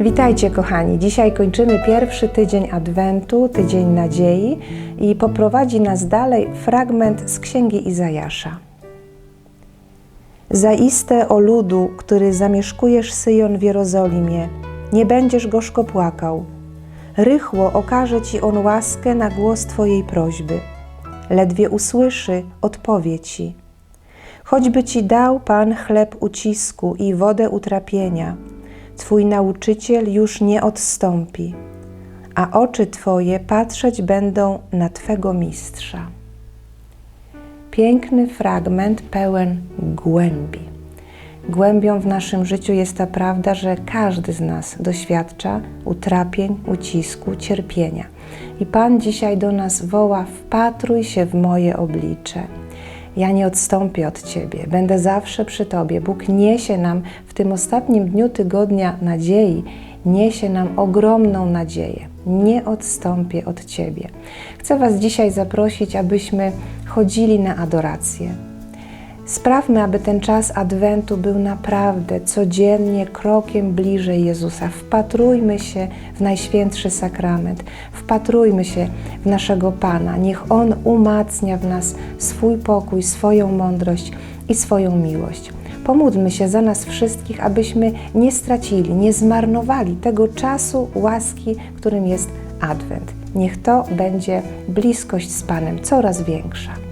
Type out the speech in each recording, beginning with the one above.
Witajcie kochani. Dzisiaj kończymy pierwszy tydzień Adwentu, tydzień nadziei i poprowadzi nas dalej fragment z Księgi Izajasza. Zaiste o ludu, który zamieszkujesz Syjon w Jerozolimie, nie będziesz gorzko płakał. Rychło okaże ci on łaskę na głos twojej prośby. Ledwie usłyszy, odpowie ci. Choćby ci dał Pan chleb ucisku i wodę utrapienia, Twój nauczyciel już nie odstąpi, a oczy Twoje patrzeć będą na Twego mistrza. Piękny fragment pełen głębi. Głębią w naszym życiu jest ta prawda, że każdy z nas doświadcza utrapień, ucisku, cierpienia. I Pan dzisiaj do nas woła: wpatruj się w moje oblicze. Ja nie odstąpię od Ciebie, będę zawsze przy Tobie. Bóg niesie nam w tym ostatnim dniu tygodnia nadziei, niesie nam ogromną nadzieję. Nie odstąpię od Ciebie. Chcę Was dzisiaj zaprosić, abyśmy chodzili na adorację. Sprawmy, aby ten czas Adwentu był naprawdę codziennie krokiem bliżej Jezusa. Wpatrujmy się w Najświętszy Sakrament, wpatrujmy się w naszego Pana. Niech On umacnia w nas swój pokój, swoją mądrość i swoją miłość. Pomódlmy się za nas wszystkich, abyśmy nie stracili, nie zmarnowali tego czasu łaski, którym jest Adwent. Niech to będzie bliskość z Panem coraz większa.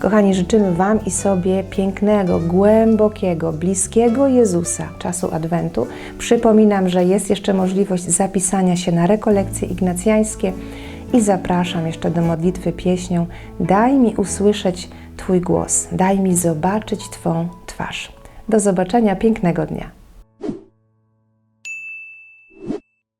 Kochani, życzymy Wam i sobie pięknego, głębokiego, bliskiego Jezusa czasu Adwentu. Przypominam, że jest jeszcze możliwość zapisania się na rekolekcje ignacjańskie i zapraszam jeszcze do modlitwy pieśnią Daj mi usłyszeć Twój głos, daj mi zobaczyć Twą twarz. Do zobaczenia, pięknego dnia.